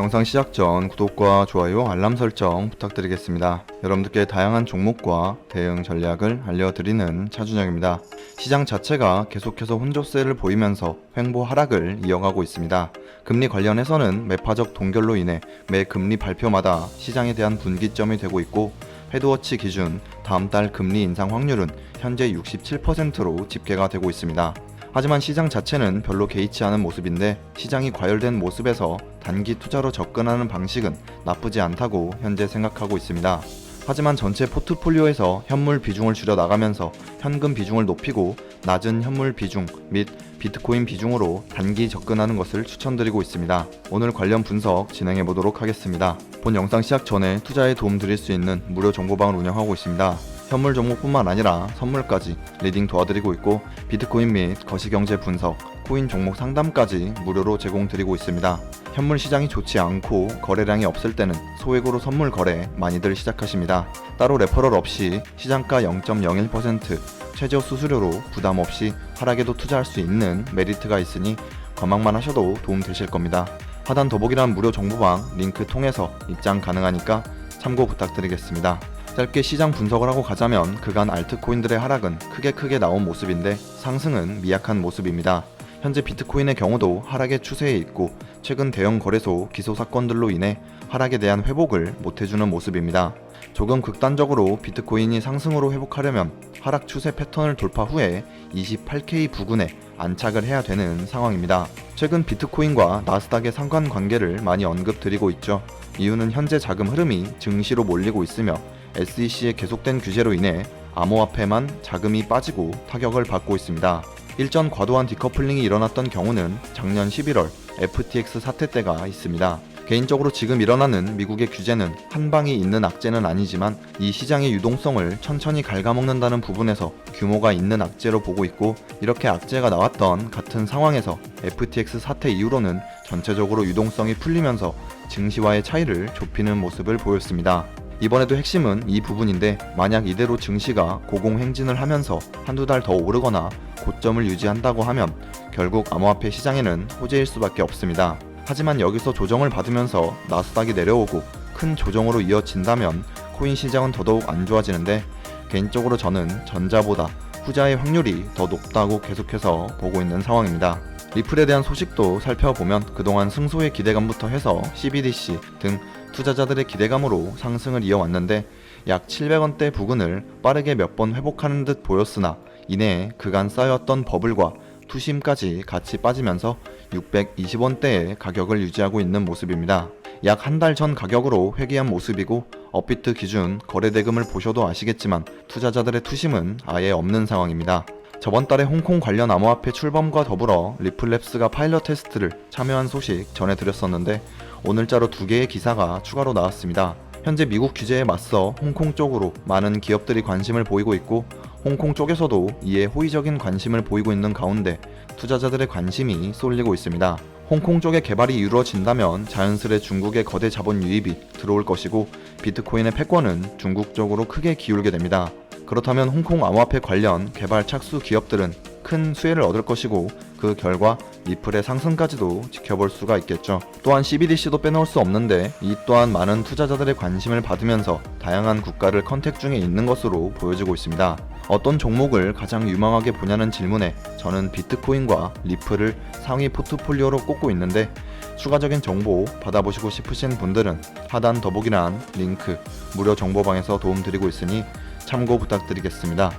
영상 시작 전 구독과 좋아요, 알람 설정 부탁드리겠습니다. 여러분들께 다양한 종목과 대응 전략을 알려드리는 차준혁입니다. 시장 자체가 계속해서 혼조세를 보이면서 횡보 하락을 이어가고 있습니다. 금리 관련해서는 매파적 동결로 인해 매 금리 발표마다 시장에 대한 분기점이 되고 있고 헤드워치 기준 다음 달 금리 인상 확률은 현재 67%로 집계가 되고 있습니다. 하지만 시장 자체는 별로 개의치 않은 모습인데 시장이 과열된 모습에서 단기 투자로 접근하는 방식은 나쁘지 않다고 현재 생각하고 있습니다. 하지만 전체 포트폴리오에서 현물 비중을 줄여 나가면서 현금 비중을 높이고 낮은 현물 비중 및 비트코인 비중으로 단기 접근하는 것을 추천드리고 있습니다. 오늘 관련 분석 진행해 보도록 하겠습니다. 본 영상 시작 전에 투자에 도움 드릴 수 있는 무료 정보방을 운영하고 있습니다. 현물 종목뿐만 아니라 선물까지 리딩 도와드리고 있고 비트코인 및 거시경제 분석, 코인 종목 상담까지 무료로 제공드리고 있습니다. 현물 시장이 좋지 않고 거래량이 없을 때는 소액으로 선물 거래 많이들 시작하십니다. 따로 레퍼럴 없이 시장가 0.01% 최저 수수료로 부담 없이 하락에도 투자할 수 있는 메리트가 있으니 관망만 하셔도 도움 되실 겁니다. 하단 더보기란 무료 정보방 링크 통해서 입장 가능하니까 참고 부탁드리겠습니다. 짧게 시장 분석을 하고 가자면 그간 알트코인들의 하락은 크게 크게 나온 모습인데 상승은 미약한 모습입니다. 현재 비트코인의 경우도 하락의 추세에 있고 최근 대형 거래소 기소 사건들로 인해 하락에 대한 회복을 못해주는 모습입니다. 조금 극단적으로 비트코인이 상승으로 회복하려면 하락 추세 패턴을 돌파 후에 28K 부근에 안착을 해야 되는 상황입니다. 최근 비트코인과 나스닥의 상관관계를 많이 언급드리고 있죠. 이유는 현재 자금 흐름이 증시로 몰리고 있으며 SEC의 계속된 규제로 인해 암호화폐만 자금이 빠지고 타격을 받고 있습니다. 일전 과도한 디커플링이 일어났던 경우는 작년 11월 FTX 사태 때가 있습니다. 개인적으로 지금 일어나는 미국의 규제는 한 방이 있는 악재는 아니지만 이 시장의 유동성을 천천히 갉아먹는다는 부분에서 규모가 있는 악재로 보고 있고 이렇게 악재가 나왔던 같은 상황에서 FTX 사태 이후로는 전체적으로 유동성이 풀리면서 증시와의 차이를 좁히는 모습을 보였습니다. 이번에도 핵심은 이 부분인데 만약 이대로 증시가 고공행진을 하면서 한두 달 더 오르거나 고점을 유지한다고 하면 결국 암호화폐 시장에는 호재일 수밖에 없습니다. 하지만 여기서 조정을 받으면서 나스닥이 내려오고 큰 조정으로 이어진다면 코인 시장은 더더욱 안 좋아지는데 개인적으로 저는 전자보다 후자의 확률이 더 높다고 계속해서 보고 있는 상황입니다. 리플에 대한 소식도 살펴보면 그동안 승소의 기대감부터 해서 CBDC 등 투자자들의 기대감으로 상승을 이어왔는데 약 700원대 부근을 빠르게 몇 번 회복하는 듯 보였으나 이내 그간 쌓여왔던 버블과 투심까지 같이 빠지면서 620원대의 가격을 유지하고 있는 모습입니다. 약 한 달 전 가격으로 회귀한 모습이고 업비트 기준 거래 대금을 보셔도 아시겠지만 투자자들의 투심은 아예 없는 상황입니다. 저번 달에 홍콩 관련 암호화폐 출범과 더불어 리플랩스가 파일럿 테스트를 참여한 소식 전해드렸었는데 오늘자로 두 개의 기사가 추가로 나왔습니다. 현재 미국 규제에 맞서 홍콩 쪽으로 많은 기업들이 관심을 보이고 있고 홍콩 쪽에서도 이에 호의적인 관심을 보이고 있는 가운데 투자자들의 관심이 쏠리고 있습니다. 홍콩 쪽의 개발이 이루어진다면 자연스레 중국의 거대 자본 유입이 들어올 것이고 비트코인의 패권은 중국 쪽으로 크게 기울게 됩니다. 그렇다면 홍콩 암호화폐 관련 개발 착수 기업들은 큰 수혜를 얻을 것이고 그 결과 리플의 상승까지도 지켜볼 수가 있겠죠. 또한 CBDC도 빼놓을 수 없는데 이 또한 많은 투자자들의 관심을 받으면서 다양한 국가를 컨택 중에 있는 것으로 보여지고 있습니다. 어떤 종목을 가장 유망하게 보냐는 질문에 저는 비트코인과 리플을 상위 포트폴리오로 꼽고 있는데 추가적인 정보 받아보시고 싶으신 분들은 하단 더보기란 링크 무료 정보방에서 도움드리고 있으니 참고 부탁드리겠습니다.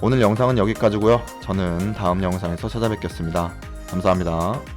오늘 영상은 여기까지고요. 저는 다음 영상에서 찾아뵙겠습니다. 감사합니다.